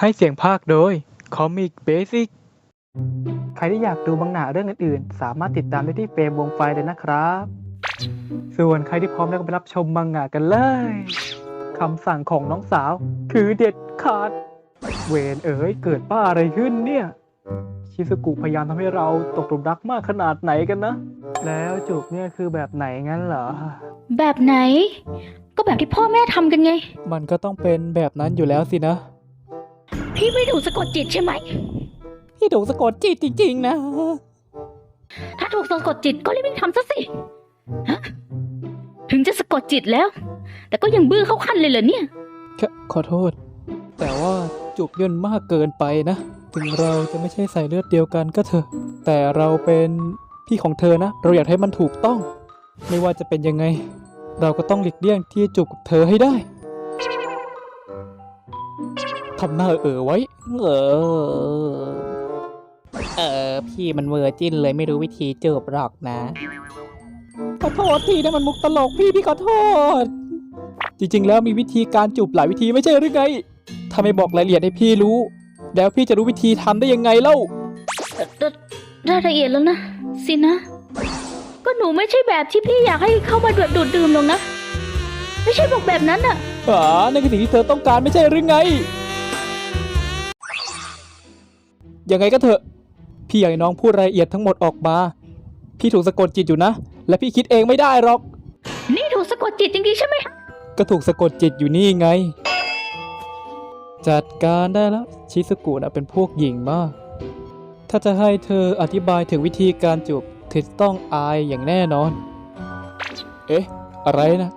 ให้เสียงภาคโดย Comic Basic ใครที่อยากดูบังหนาเรื่องอื่นๆ สามารถติดตามได้ที่เฟรมวงไฟเลยนะครับ ส่วนใครที่พร้อมแล้วก็ไปรับชมมังงะกันเลยคำสั่งของน้องสาว คือเด็ดขาด เวนเอ๋ยเกิดป้าอะไรขึ้นเนี่ย ชิซุกุพยายามทำให้เราตกหลุมรักมากขนาดไหนกันนะ แล้วจูบเนี่ยคือแบบไหนงั้นเหรอ แบบไหน ก็แบบที่พ่อแม่ทำกันไง มันก็ต้องเป็นแบบนั้นอยู่แล้วสินะ พี่ไม่ถูกสะกดจิตใช่ไหม พี่ถูกสะกดจิตจริงๆนะ ถ้าถูกสะกดจิตก็รีบๆทำซะสิฮะถึงจะสะกดจิตแล้ว แต่ก็ยังบื้อเข้าขั้นเลยเหรอเนี่ย ขอขอโทษ แต่ว่าจูบย่นมากเกินไปนะ ถึงเราจะไม่ใช่สายเลือดเดียวกันก็เถอะ แต่เราเป็นพี่ของเธอนะ เราอยากให้มันถูกต้อง ไม่ว่าจะเป็นยังไง เราก็ต้องหลีกเลี่ยงที่จะจูบกับเธอให้ได้ ทำหน้าเออไว้ เออ เออ พี่มันเวอร์จินเลยไม่รู้วิธีจูบหรอกนะ ขอโทษพี่นะมันมุกตลกพี่พี่ขอโทษ จริงๆ แล้วมีวิธีการจูบหลายวิธีไม่ใช่หรือไงถ้าไม่บอกรายละเอียดให้พี่รู้ แล้วพี่จะรู้วิธีทำได้ยังไงเล่า รายละเอียดแล้วนะ สินะ ก็หนูไม่ใช่แบบที่พี่อยากให้เข้ามาแบบดูดดื่มหรอกนะ ไม่ใช่บอกแบบนั้นอะอ๋อนั่นคือสิ่งที่เธอต้องการไม่ใช่หรือไง ยังไงก็เถอะ พี่อยากให้น้องพูดรายละเอียดทั้งหมดออกมา พี่ถูกสะกดจิตอยู่นะ และพี่คิดเองไม่ได้หรอก นี่ถูกสะกดจิตจริงๆใช่ไหมก็ถูกสะกดจิตอยู่นี่ไง จัดการได้แล้วชิสกุนะเป็นพวกหญิงมาก ถ้าจะให้เธออธิบายถึงวิธีการจูบเธอจะต้องอายอย่างแน่นอน เอ๊ะ อะไรนะ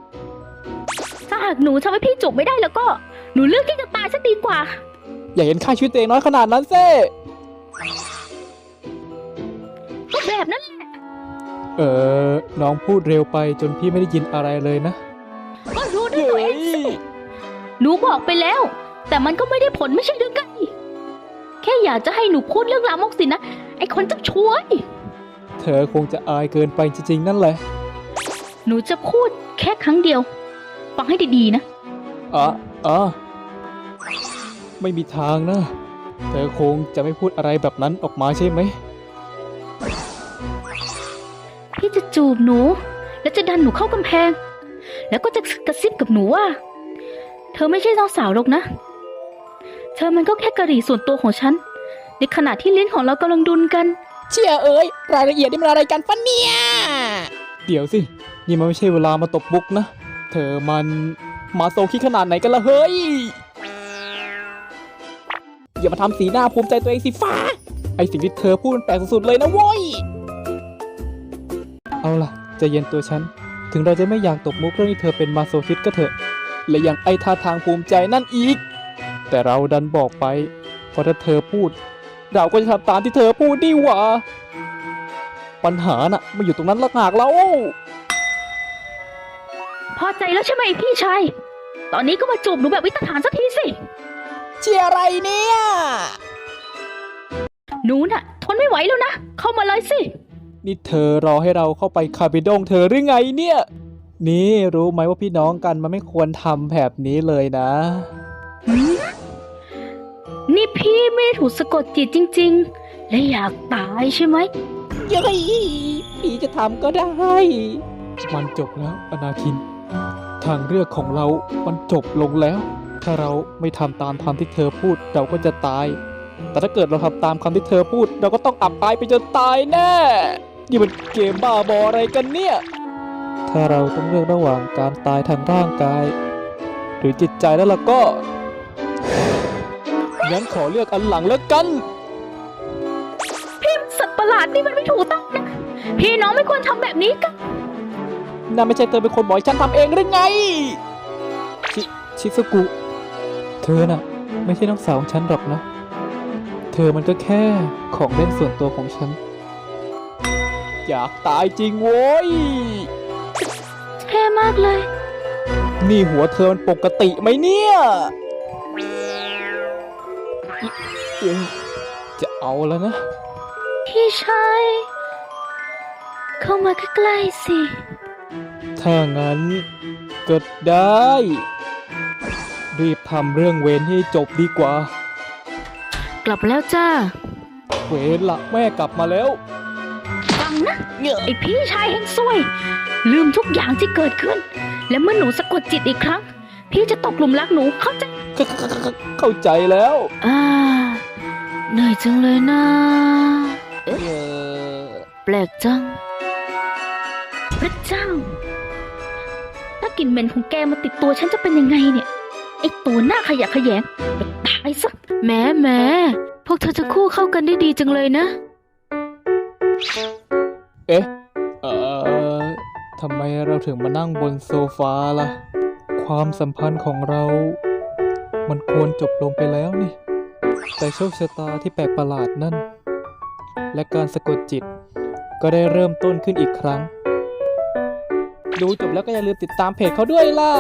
ถ้าหากหนูทำให้พี่จุกไม่ได้แล้วก็ หนูเลือกที่จะตายซะดีกว่า อย่าเห็นค่าชีวิตตัวเองน้อยขนาดนั้นเซ่ ก็แบบนั้นแหละเออน้องพูดเร็วไปจนพี่ไม่ได้ยินอะไรเลยนะ ก็รู้ด้วยตัวเองสิหนูบอกไปแล้ว แต่มันก็ไม่ได้ผลไม่ใช่หรือไงแค่อยากจะให้หนูพูดเรื่องรามกสินะ ไอคนเจะช่วย เธอคงจะอายเกินไปจริงๆ นั่นแหละหนูจะพูดแค่ครั้งเดียว ฟังให้ดีๆนะ อ๋ออ๋อไม่มีทางนะ เธอคงจะไม่พูดอะไรแบบนั้นออกมาใช่ไหม พี่จะจูบหนู แล้วจะดันหนูเข้ากำแพง แล้วก็จะกระซิบกับหนูว่า เธอไม่ใช่น้องสาวหรอกนะ เธอมันก็แค่กะหรี่ส่วนตัวของฉัน ในขณะที่ลิ้นของเรากำลังดุนกัน เชี่ยเอ้ยรายละเอียดนี่มันอะไรกันฟะเนี่ย เดี๋ยวสิ นี่มันไม่ใช่เวลามาตบบุกนะ เธอมันมาโซคิดขนาดไหนกันละเฮ้ย อย่ามาทำสีหน้าภูมิใจตัวเองสิฟ้า ไอสิ่งที่เธอพูดมันแปลกสุดๆเลยนะโว้ย เอาล่ะใจเย็นตัวฉัน ถึงเราจะไม่อยากตบมุกเรื่องที่เธอเป็นมาโซคิดก็เถอะ และยังไอท่าทางภูมิใจนั่นอีก แต่เราดันบอกไปเพราะถ้าเธอพูด เราก็จะทำตามที่เธอพูดดีหว่า ปัญหาน่ะมาอยู่ตรงนั้นละหากเรา พอใจแล้วใช่ไหมพี่ชาย ตอนนี้ก็มาจูบหนูแบบวิตฐานสักทีสิ เชี่ยอะไรเนี่ย หนูน่ะ ทนไม่ไหวแล้วนะ เข้ามาเลยสิ นี่เธอรอให้เราเข้าไปคาบิดงเธอหรือไงเนี่ย นี่รู้ไหมว่าพี่น้องกันมันไม่ควรทำแบบนี้เลยนะ นี่พี่ไม่ได้ถูกสะกดจิตจริง ๆ และอยากตายใช่ไหม เย้ยพี่จะทำก็ได้ มันจบแล้วอนาคิน ทางเลือกของเรา มันจบลงแล้วถ้าเราไม่ทำตามคำที่เธอพูดเราก็จะตาย แต่ถ้าเกิดเราทำตามคำที่เธอพูด เราก็ต้องอับอายไปจนตายแน่นี่มันเกมบ้าบออะไรกันเนี่ย ถ้าเราต้องเลือกระหว่างการตายทางร่างกาย หรือจิตใจแล้วล่ะก็งั้นขอเลือกอันหลังแล้วกันพี่สัตว์ประหลาดนี่มันไม่ถูกต้องนะ พี่น้องไม่ควรทำแบบนี้กันน่าไม่ใช่เธอเป็นคนบอกให้ฉันทำเองหรือไง ชิชิซุกุ เธอน่ะ ไม่ใช่น้องสาวของฉันหรอกนะ เธอมันก็แค่ของเล่นส่วนตัวของฉัน อยากตายจริงโว้ยแท่มากเลย นี่หัวเธอมันปกติไหมเนี่ยเอ๊ะจะเอาแล้วนะ พี่ชาย เข้ามาใกล้ๆสิ ถ้างั้นก็ได้ รีบทำเรื่องเวรให้จบดีกว่าลับแล้วจ้า เวรละแม่กลับมาแล้ว ฟังนะไอพี่ชายเฮงซวย ลืมทุกอย่างที่เกิดขึ้น และเมื่อหนูสะกดจิตอีกครั้ง พี่จะตกหลุมรักหนูเข้าใจเข้าใจแล้ว อ่าเหนื่อยจังเลยนะเออแปลกจัง พระเจ้า ถ้ากลิ่นเหม็นของแกมาติดตัวฉันจะเป็นยังไงเนี่ย ไอ้ตัวหน้าขยะแขยงไปตายซะแหม้แหม้พวกเธอจะคู่เข้ากันได้ดีจังเลยนะ เอ๊ะ เอ่อทำไมเราถึงมานั่งบนโซฟาล่ะ ความสัมพันธ์ของเรา มันควรจบลงไปแล้วนี่ แต่โชคชะตาที่แปลกประหลาดนั่น และการสะกดจิต ก็ได้เริ่มต้นขึ้นอีกครั้ง ดูจบแล้วก็อย่าลืมติดตามเพจเขาด้วยล่ะ